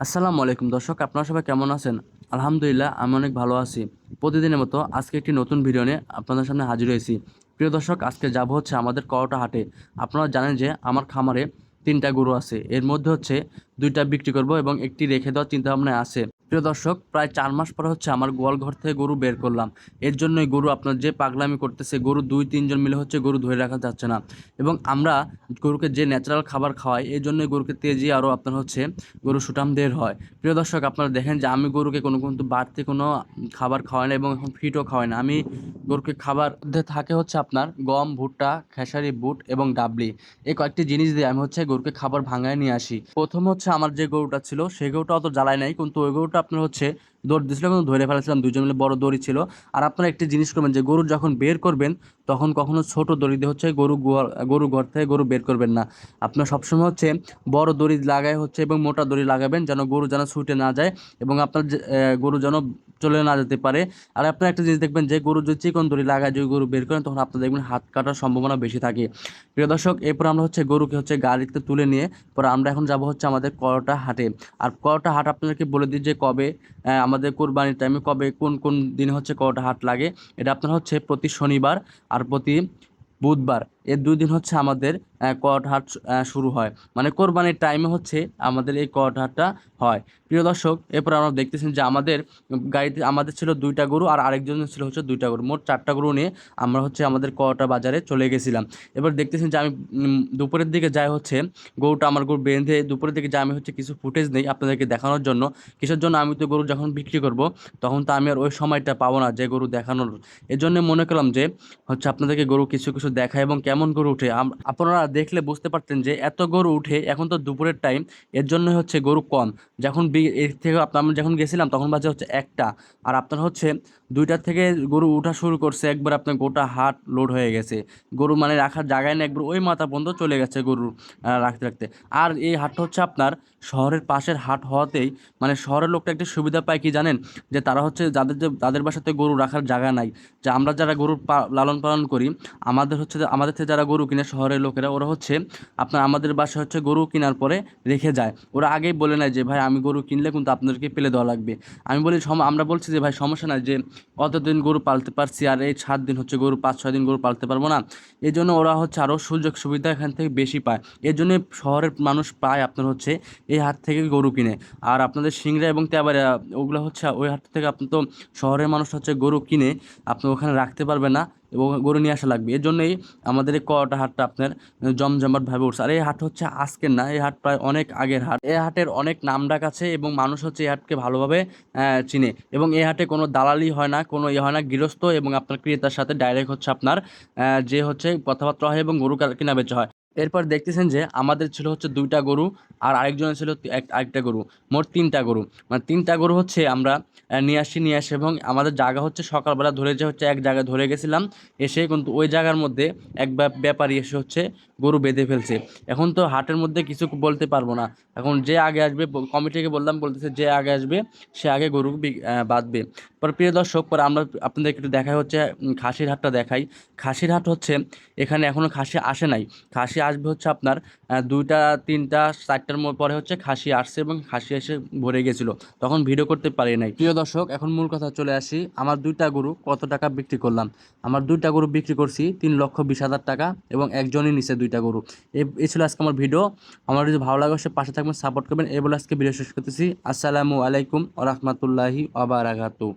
আসসালামু আলাইকুম দর্শক, আপনারা সবাই কেমন আছেন? আলহামদুলিল্লাহ, আমি অনেক ভালো আছি। প্রতিদিনের মতো আজকে একটি নতুন ভিডিও নিয়ে আপনাদের সামনে হাজির হয়েছি। প্রিয় দর্শক, আজকে যাব হচ্ছে আমাদের করোটা হাটে। আপনারা জানেন যে আমার খামারে তিনটা গরু আছে। এর মধ্যে হচ্ছে দুইটা বিক্রি করব এবং একটি রেখে দেওয়ার চিন্তা ভাবনা আছে। প্রিয় দর্শক, প্রায় চার মাস পরে হচ্ছে আমার গোয়াল ঘর থেকে গরু বের করলাম। এর জন্যই গরু আপনার যে পাগলামি করতেছে, গরু দুই, তিনজন মিলে হচ্ছে গরু ধরে রাখা যাচ্ছে না। এবং আমরা গরুকে যে ন্যাচারাল খাবার খাওয়াই এই জন্যই গরুকে তেজি আরও আপনার হচ্ছে গরু সুটাম দের হয়। প্রিয় দর্শক, আপনারা দেখেন যে আমি গরুকে কোনো কিন্তু বাড়তি কোনো খাবার খাওয়াই না এবং এখন ফিটও খাওয়াই না। আমি গরুকে খাবার মধ্যে থাকে হচ্ছে আপনার গম, ভুট্টা, খেসারি, বুট এবং ডাবলি। এই কয়েকটি জিনিস দিয়ে আমি হচ্ছে গরুকে খাবার ভাঙায় নিয়ে আসি। প্রথম হচ্ছে আমার যে গরুটা ছিল সেই গরুটা অত জ্বালায় নাই। কিন্তু ওই গরুটা আপনার হচ্ছে দৌড় দিয়েছিল কিন্তু ধরে ফেলেছিলাম দুজন মিলে বড় দড়ি ছিল। আর আপনারা একটি জিনিস করবেন যে গরু যখন বের করবেন তখন কখনো ছোট দড়ি দিয়ে হচ্ছে গরু গরু ঘর থেকে গরু বের করবেন না। আপনার সবসময় হচ্ছে বড় দড়ি লাগায় হচ্ছে এবং মোটা দড়ি লাগাবেন যেন গরু যেন ছুটে না যায় এবং আপনার গরু যেন চলে না যেতে পারে। আর আপনার একটা জিনিস দেখবেন যে গরু যদি চিকন দড়ি লাগায় যদি গরু বের করেন তখন আপনার দেখবেন হাত কাটার সম্ভাবনা বেশি থাকে। প্রিয় দর্শক এরপর আমরা হচ্ছে গরুকে হচ্ছে গাড়িতে তুলে নিয়ে পরে আমরা এখন যাব হচ্ছে আমাদের করোটা হাটে। আর করোটা হাট আপনাদেরকে বলে দিই যে কবে আহ, আমাদের কোরবানির টাইমে কবে, কোন কোন দিনে হচ্ছে কটা হাট লাগে, এটা আপনার হচ্ছে প্রতি শনিবার আর প্রতি বুধবার এই দুই দিন হচ্ছে আমাদের করোটা হাট শুরু হয়। মানে কোরবানির টাইমে হচ্ছে আমাদের এই করোটা হাটটা হয়। প্রিয় দর্শক, এরপর আমরা দেখতেছেন যে আমাদের গাড়িতে, আমাদের ছিল দুইটা গরু আর আরেকজনের ছিল হচ্ছে দুইটা গরু। মোট চারটা গরু নিয়ে আমরা হচ্ছে আমাদের কটা বাজারে চলে গেছিলাম। এবার দেখতেছেন যে আমি দুপুরের দিকে যাই হচ্ছে, গরুটা আমার গরু বেঁধে, দুপুরের দিকে যাই আমি হচ্ছে কিছু ফুটেজ নেই আপনাদেরকে দেখানোর জন্য। কিসের জন্য আমি তো গরু যখন বিক্রি করব, তখন তো আমি আর ওই সময়টা পাবো না যে গরু দেখানোর। এই জন্য মনে করলাম যে হচ্ছে আপনাদেরকে গরু কিছু কিছু দেখা এবং কেমন গরু উঠে আপনারা দেখলে বুঝতে পারতেন যে এত গরু উঠে এখন তো দুপুরের টাইম এর জন্য হচ্ছে গরু কম। যখন এর থেকে আমরা যখন গেছিলাম তখন বাজে হচ্ছে একটা। আর আপনার হচ্ছে দুইটার থেকে গরু উঠা শুরু করছে, একবার আপনার গোটা হাট লোড হয়ে গেছে। গরু মানে রাখার জায়গায় না একবার ওই মাথা পর্যন্ত চলে গেছে গরু রাখতে রাখতে। আর এই হাটটা হচ্ছে আপনার শহরের পাশের হাট হওয়াতেই মানে শহরের লোকটা একটা সুবিধা পায় কি জানেন? যে তারা হচ্ছে যাদের যে, তাদের বাসাতে গরু রাখার জায়গা নাই। যে আমরা যারা গরু লালন পালন করি, আমাদের হচ্ছে আমাদের যারা গরু কিনে শহরের লোকেরা, ওরা হচ্ছে আপনার আমাদের বাসায় হচ্ছে গরু কেনার পরে রেখে যায়। ওরা আগেই বলে নেয় যে, ভাই, আমি গরু কিনলে কিন্তু আপনাদেরকে পেলে দেওয়া লাগবে। আমি বলি আমরা বলছি যে, ভাই, সমস্যা নাই যে অতদিন গরু পালতে পারছি, আর এই সাত দিন হচ্ছে গরু, পাঁচ, ছয় দিন গরু পালতে পারব না। এই জন্য ওরা হচ্ছে আরও সুযোগ সুবিধা এখান থেকে বেশি পায়। এর জন্য শহরের মানুষ পায় আপনার হচ্ছে এই হাট থেকে গরু কিনে। আর আপনাদের সিংড়া এবং তেবারে ওগুলো হচ্ছে ওই হাট থেকে আপনি তো শহরের মানুষ হচ্ছে গরু কিনে, আপনি ওখানে রাখতে পারবেন না। গরু নিয়ে আসা লাগবে। এর জন্যই আমাদের এই কটা হাটটা আপনার জমজমাটভাবে উঠছে। আর এই হাট হচ্ছে আজকের না, এই হাট প্রায় অনেক আগের হাট। এই হাটের অনেক নাম ডাক আছে এবং মানুষ হচ্ছে এই হাটকে ভালোভাবে চিনে। এবং এই হাটে কোনো দালালি হয় না, কোনো ইয়ে হয় না, গৃহস্থ এবং আপনার ক্রেতার সাথে ডাইরেক্ট হচ্ছে আপনার যে হচ্ছে কথাবার্তা হয় এবং গরু কেনা বেচা হয়। এরপর দেখতেছেন যে আমাদের ছিল হচ্ছে দুইটা গরু আর আরেকজনের ছিল আরেকটা গরু, মোট তিনটা গরু। মানে তিনটা গরু হচ্ছে আমরা নিয়ে আসি নিয়ে আসি এবং আমাদের জায়গা হচ্ছে সকালবেলা ধরে যে হচ্ছে এক জায়গায় ধরে গেছিলাম, এসে কিন্তু ওই জায়গার মধ্যে এক ব্যাপ- ব্যাপারী এসে হচ্ছে গরু বেঁধে ফেলছে। এখন তো হাটের মধ্যে কিছু বলতে পারব না। এখন যে আগে আসবে কমিটিকে বললাম, বলতেছে যে আগে আসবে, সে আগে গরু বাঁধবে। পর প্রিয় দর্শক, পর আমরা আপনাদেরকে একটু দেখাই হচ্ছে খাসির হাটটা দেখাই। খাসির হাট হচ্ছে, এখানে এখনও খাসি আসে নাই। খাসি আসবে হচ্ছে আপনার দুইটা, তিনটা, চারটার পরে হচ্ছে খাসি আসছে এবং খাসি এসে ভরে গেছিল। তখন ভিডিও করতে পারি নাই। প্রিয় দর্শক, এখন মূল কথা চলে আসি। আমার দুইটা গরু কত টাকা বিক্রি করলাম? আমার দুইটা গরু বিক্রি করছি তিন লক্ষ বিশ হাজার টাকা এবং একজনই নিচে দুইটা গরু। এ- এই ছিল আজকে আমার ভিডিও। আমার যদি ভালো লাগে সে পাশে থাকবেন সাপোর্ট করবেন। এই বলে আজকে ভিডিও শেষ করতেছি। আসসালামু আলাইকুম ও রহমতুল্লাহি আবারাকাতু